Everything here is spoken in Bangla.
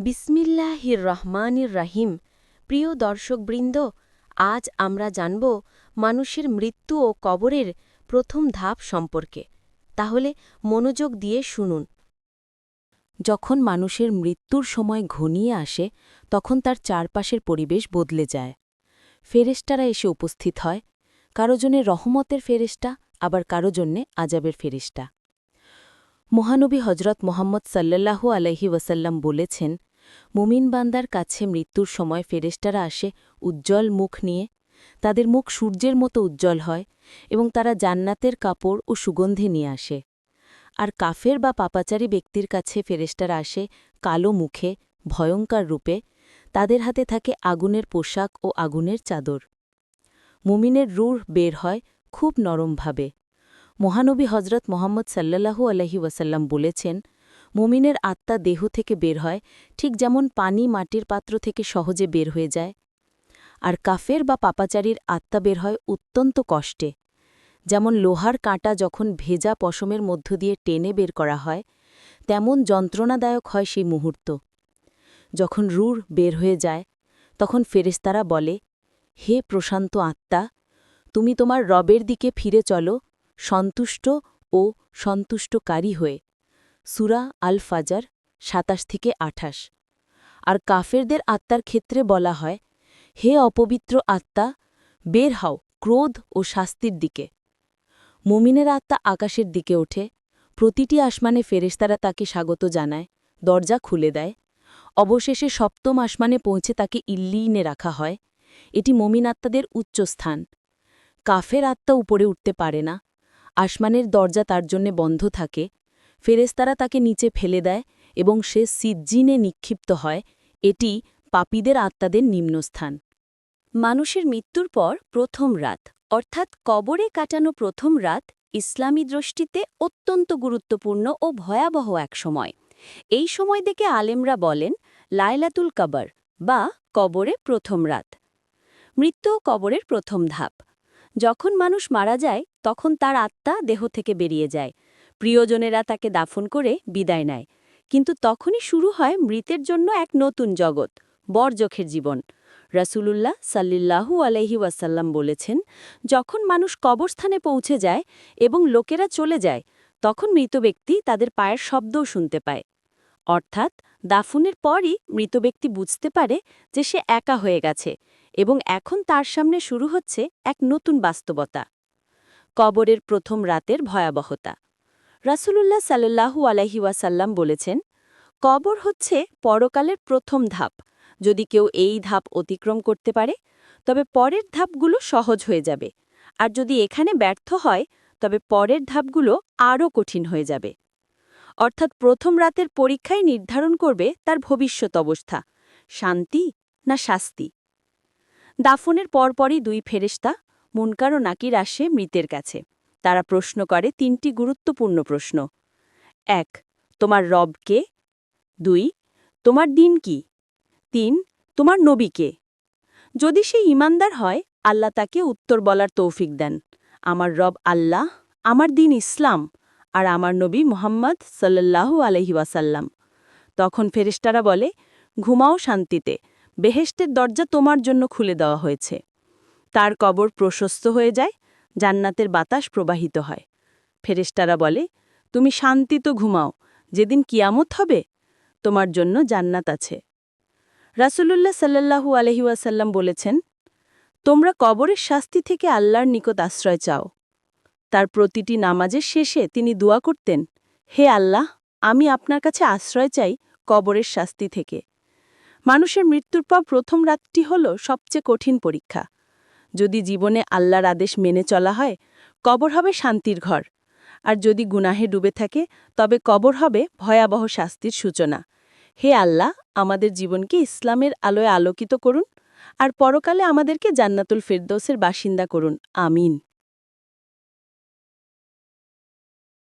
বিসমিল্লাহির রহমানির রাহিম প্রিয় দর্শকবৃন্দ, আজ আমরা জানব মানুষের মৃত্যু ও কবরের প্রথম ধাপ সম্পর্কে। তাহলে মনোযোগ দিয়ে শুনুন। যখন মানুষের মৃত্যুর সময় ঘনিয়ে আসে, তখন তার চারপাশের পরিবেশ বদলে যায়। ফেরেস্টারা এসে উপস্থিত হয়। কারও জন্যে রহমতের ফেরেস্টা আবার কারও জন্যে আজাবের ফেরেস্টা মহানবী হজরত মোহাম্মদ সাল্লাল্লাহু আলহি ওয়াসাল্লাম বলেছেন মুমিন বান্দার কাছে মৃত্যুর সময় ফেরেস্টারা আসে উজ্জ্বল মুখ নিয়ে। তাদের মুখ সূর্যের মতো উজ্জ্বল হয় এবং তারা জান্নাতের কাপড় ও সুগন্ধি নিয়ে আসে। আর কাফের বা পাপাচারী ব্যক্তির কাছে ফেরেস্টারা আসে কালো মুখে, ভয়ঙ্কর রূপে। তাদের হাতে থাকে আগুনের পোশাক ও আগুনের চাদর। মুমিনের রূঢ় বের হয় খুব নরমভাবে মহানবী হজরত মোহাম্মদ সাল্লাল্লাহু আলহি ওয়াসাল্লাম বলেছেন মুমিনের আত্মা দেহ থেকে বের হয়, ঠিক যেমন পানি মাটির পাত্র থেকে সহজে বের হয়ে যায়। আর কাফের বা পাপাচারীর আত্মা বের হয় অত্যন্ত কষ্টে। যেমন লোহার কাঁটা যখন ভেজা পশমের মধ্য দিয়ে টেনে বের করা হয়, তেমন যন্ত্রণাদায়ক হয় সেই মুহূর্ত। যখন রুর বের হয়ে যায়, তখন ফেরেস্তারা বলে, হে প্রশান্ত আত্মা, তুমি তোমার রবের দিকে ফিরে চলো, সন্তুষ্ট ও সন্তুষ্টকারী হয়ে। সুরা আল ফাজার সাতাশ থেকে আঠাশ। আর কাফেরদের আত্মার ক্ষেত্রে বলা হয়, হে অপবিত্র আত্মা, বের হও ক্রোধ ও শাস্তির দিকে। মুমিনের আত্মা আকাশের দিকে ওঠে, প্রতিটি আসমানে ফেরেস্তারা তাকে স্বাগত জানায়, দরজা খুলে দেয়। অবশেষে সপ্তম আসমানে পৌঁছে তাকে ইল্লিনে রাখা হয়, এটি মমিন আত্মাদের উচ্চস্থান কাফের আত্মা উপরে উঠতে পারে না, আসমানের দরজা তার জন্যে বন্ধ থাকে ফেরেস্তারা তাকে নিচে ফেলে দেয় এবং সে সিজ্জিনে নিক্ষিপ্ত হয়। এটি পাপীদের আত্মাদের নিম্নস্থান। মানুষের মৃত্যুর পর প্রথম রাত, অর্থাৎ কবরে কাটানো প্রথম রাত, ইসলামী দৃষ্টিতে অত্যন্ত গুরুত্বপূর্ণ ও ভয়াবহ এক সময়। এই সময় দেখে আলেমরা বলেন লায়লাতুল কবর বা কবরে প্রথম রাত। মৃত্যু কবরের প্রথম ধাপ। যখন মানুষ মারা যায়, তখন তার আত্মা দেহ থেকে বেরিয়ে যায়। প্রিয়জনেরা তাকে দাফন করে বিদায় নেয়। কিন্তু তখনই শুরু হয় মৃতের জন্য এক নতুন জগৎ বরজখের জীবন। রাসূলুল্লাহ সাল্লিল্লাহু আলহি ওয়াসাল্লাম বলেছেন, যখন মানুষ কবরস্থানে পৌঁছে যায় এবং লোকেরা চলে যায়, তখন মৃত ব্যক্তি তাদের পায়ের শব্দও শুনতে পায়। অর্থাৎ দাফনের পরই মৃত ব্যক্তি বুঝতে পারে যে সে একা হয়ে গেছে এবং এখন তার সামনে শুরু হচ্ছে এক নতুন বাস্তবতা। কবরের প্রথম রাতের ভয়াবহতা। রাসূলুল্লাহ সাল্লাহু আলহিওয়াসাল্লাম বলেছেন, কবর হচ্ছে পরকালের প্রথম ধাপ। যদি কেউ এই ধাপ অতিক্রম করতে পারে, তবে পরের ধাপগুলো সহজ হয়ে যাবে। আর যদি এখানে ব্যর্থ হয়, তবে পরের ধাপগুলো আরও কঠিন হয়ে যাবে। অর্থাৎ প্রথম রাতের পরীক্ষায় নির্ধারণ করবে তার ভবিষ্যৎ অবস্থা। শান্তি না শাস্তি? দাফনের পরপরই দুই ফেরেস্তা মুনকার ও নাকির আসে মৃতের কাছে। তারা প্রশ্ন করে তিনটি গুরুত্বপূর্ণ প্রশ্ন। এক, তোমার রব কে? দুই, তোমার দিন কি? তিন, তোমার নবী কে? যদি সে ইমানদার হয়, আল্লাহ তাকে উত্তর বলার তৌফিক দেন। আমার রব আল্লাহ, আমার দিন ইসলাম, আর আমার নবী মোহাম্মদ সাল্লাল্লাহু আলহি ওয়াসাল্লাম। তখন ফেরেস্তারা বলে, ঘুমাও শান্তিতে বেহেস্টের দরজা তোমার জন্য খুলে দেওয়া হয়েছে। তার কবর প্রশস্ত হয়ে যায় জান্নাতের বাতাস প্রবাহিত হয়। ফেরেস্তারা বলে, তুমি শান্তি তো ঘুমাও, যেদিন কিয়ামত হবে, তোমার জন্য জান্নাত আছে। রাসূলুল্লাহ সাল্লাল্লাহু আলহিউসাল্লাম বলেছেন, তোমরা কবরের শাস্তি থেকে আল্লাহর নিকট আশ্রয় চাও। তার প্রতিটি নামাজের শেষে তিনি দোয়া করতেন, হে আল্লাহ, আমি আপনার কাছে আশ্রয় চাই কবরের শাস্তি থেকে। মানুষের মৃত্যুর পর প্রথম রাতটি হল সবচেয়ে কঠিন পরীক্ষা। যদি জীবনে আল্লাহর আদেশ মেনে চলা হয়, কবর হবে শান্তির ঘর। আর যদি গুনাহে ডুবে থাকে, তবে কবর হবে ভয়াবহ শাস্তির সূচনা। হে আল্লাহ, আমাদের জীবনকে ইসলামের আলোয় আলোকিত করুন, আর পরকালে আমাদেরকে জান্নাতুল ফেরদৌসের বাসিন্দা করুন। আমিন।